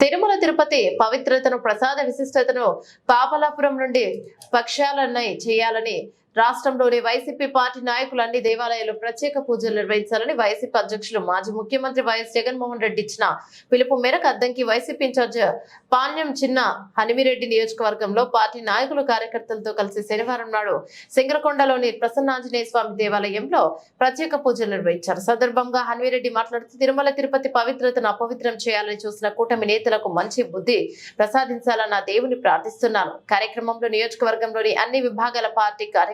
తిరుమల తిరుపతి పవిత్రతను ప్రసాద విశిష్టతను పాపలాపురం నుండి పక్షాలన్నై చేయాలని రాష్ట్రంలోని వైసీపీ పార్టీ నాయకులు అన్ని దేవాలయాల్లో ప్రత్యేక పూజలు నిర్వహించాలని వైసీపీ అధ్యక్షులు మాజీ ముఖ్యమంత్రి వైఎస్ జగన్మోహన్ రెడ్డి ఇచ్చిన పిలుపు మేరకు అద్దంకి వైసీపీ ఇన్ఛార్జ్ పాణ్యం చిన్న హనిమిరెడ్డి నియోజకవర్గంలో పార్టీ నాయకులు కార్యకర్తలతో కలిసి శనివారం నాడు సింగరకొండలోని ప్రసన్నాంజనేయ స్వామి దేవాలయంలో ప్రత్యేక పూజలు నిర్వహించారు. సందర్భంగా హనిమిరెడ్డి మాట్లాడుతూ తిరుమల తిరుపతి పవిత్రతను అపవిత్రం చేయాలని చూసిన కూటమి నేతలకు మంచి బుద్ధి ప్రసాదించాలన్న దేవుని ప్రార్థిస్తున్నాను. కార్యక్రమంలో నియోజకవర్గంలోని అన్ని విభాగాల పార్టీ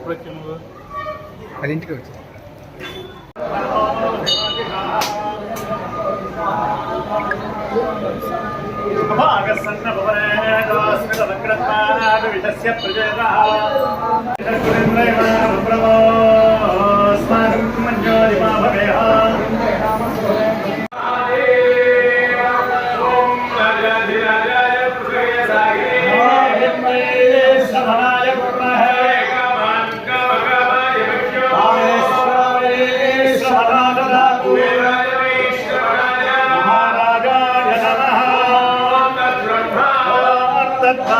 నాన్న పదింటికి వచ్చి భాగసన్నభవనేకస్మితవక్రత్వానాభిషస్య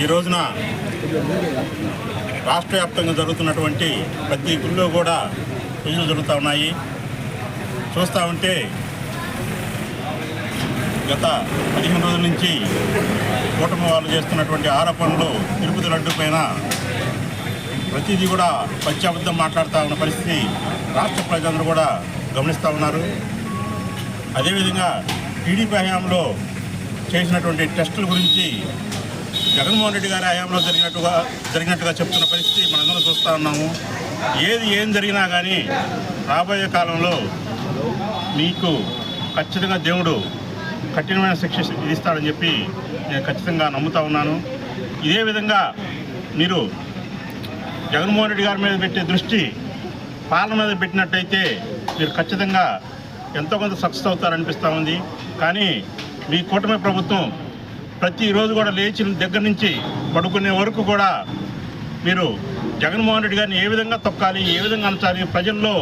ఈ రోజున రాష్ట్ర వ్యాప్తంగా జరుగుతున్నటువంటి ప్రతి గుళ్ళో కూడా పూజలు జరుగుతూ ఉన్నాయి. చూస్తూ ఉంటే గత పదిహేను రోజుల నుంచి కూటమి వాళ్ళు చేస్తున్నటువంటి ఆరోపణలు తిరుపతి లడ్డు పైన ప్రతిదీ కూడా పత్యాబద్ధం మాట్లాడుతూ ఉన్న పరిస్థితి రాష్ట్ర ప్రజలందరూ కూడా గమనిస్తూ ఉన్నారు. అదేవిధంగా టీడీపీ హయాంలో చేసినటువంటి టెస్టుల గురించి జగన్మోహన్ రెడ్డి గారి హయాంలో జరిగినట్టుగా జరిగినట్టుగా చెప్తున్న పరిస్థితి మనందరం చూస్తూ ఉన్నాము. ఏది ఏం జరిగినా కానీ రాబోయే కాలంలో మీకు ఖచ్చితంగా దేవుడు కఠినమైన శిక్ష విధిస్తాడని చెప్పి నేను ఖచ్చితంగా నమ్ముతా ఉన్నాను. ఇదే విధంగా మీరు జగన్మోహన్ రెడ్డి గారి మీద పెట్టే దృష్టి పాలన మీద పెట్టినట్టయితే మీరు ఖచ్చితంగా ఎంతో కొంత సక్సెస్ అవుతారనిపిస్తూ ఉంది. కానీ మీ కూటమి ప్రభుత్వం ప్రతిరోజు కూడా లేచిన దగ్గర నుంచి పడుకునే వరకు కూడా మీరు జగన్మోహన్ రెడ్డి గారిని ఏ విధంగా తొక్కాలి ఏ విధంగా అంచాలి ప్రజల్లో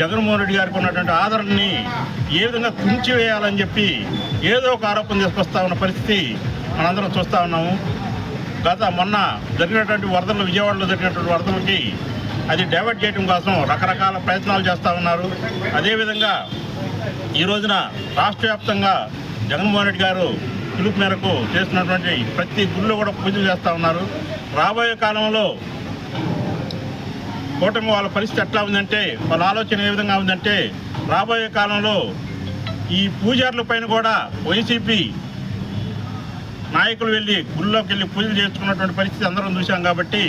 జగన్మోహన్ రెడ్డి గారికి ఉన్నటువంటి ఆదరణని ఏ విధంగా తుంచివేయాలని చెప్పి ఏదో ఒక ఆరోపణ తీసుకొస్తా ఉన్న పరిస్థితి మనందరం చూస్తూ ఉన్నాము. గత మొన్న జరిగినటువంటి వరదలు విజయవాడలో జరిగినటువంటి వరదలకి అది డైవర్ట్ చేయడం కోసం రకరకాల ప్రయత్నాలు చేస్తూ ఉన్నారు. అదేవిధంగా ఈ రోజున రాష్ట్ర వ్యాప్తంగా జగన్మోహన్ రెడ్డి గారు పిలుపు మేరకు చేస్తున్నటువంటి ప్రతి గుళ్ళు కూడా పూజలు చేస్తూ ఉన్నారు. రాబోయే కాలంలో కూటమి వాళ్ళ పరిస్థితి ఎట్లా ఉందంటే వాళ్ళ ఆలోచన ఏ విధంగా ఉందంటే రాబోయే కాలంలో ఈ పూజారుల పైన కూడా వైసీపీ నాయకులు వెళ్ళి గుళ్ళోకి వెళ్ళి పూజలు చేసుకున్నటువంటి పరిస్థితి అందరం చూశాం కాబట్టి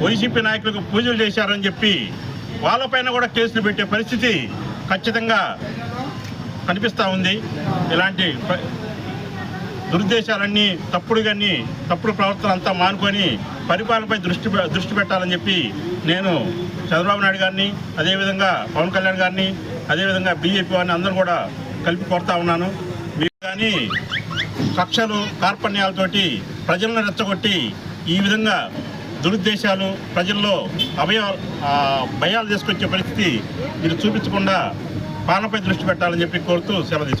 వైసీపీ నాయకులకు పూజలు చేశారని చెప్పి వాళ్ళపైన కూడా కేసులు పెట్టే పరిస్థితి ఖచ్చితంగా కనిపిస్తూ ఉంది. ఇలాంటి ప- దురుద్దేశాలన్నీ తప్పుడు కానీ తప్పుడు ప్రవర్తన అంతా మానుకొని పరిపాలనపై దృష్టి దృష్టి పెట్టాలని చెప్పి నేను చంద్రబాబు నాయుడు గారిని అదేవిధంగా పవన్ కళ్యాణ్ గారిని అదేవిధంగా బీజేపీ వారిని అందరూ కూడా కలిపి కోరుతా ఉన్నాను. మీరు కానీ కక్షలు కార్పణ్యాలతోటి ప్రజలను రెచ్చగొట్టి ఈ విధంగా దురుద్దేశాలు ప్రజల్లో అభయ భయాలు తీసుకొచ్చే పరిస్థితి మీరు చూపించకుండా పాలనపై దృష్టి పెట్టాలని చెప్పి కోరుతూ సెలవు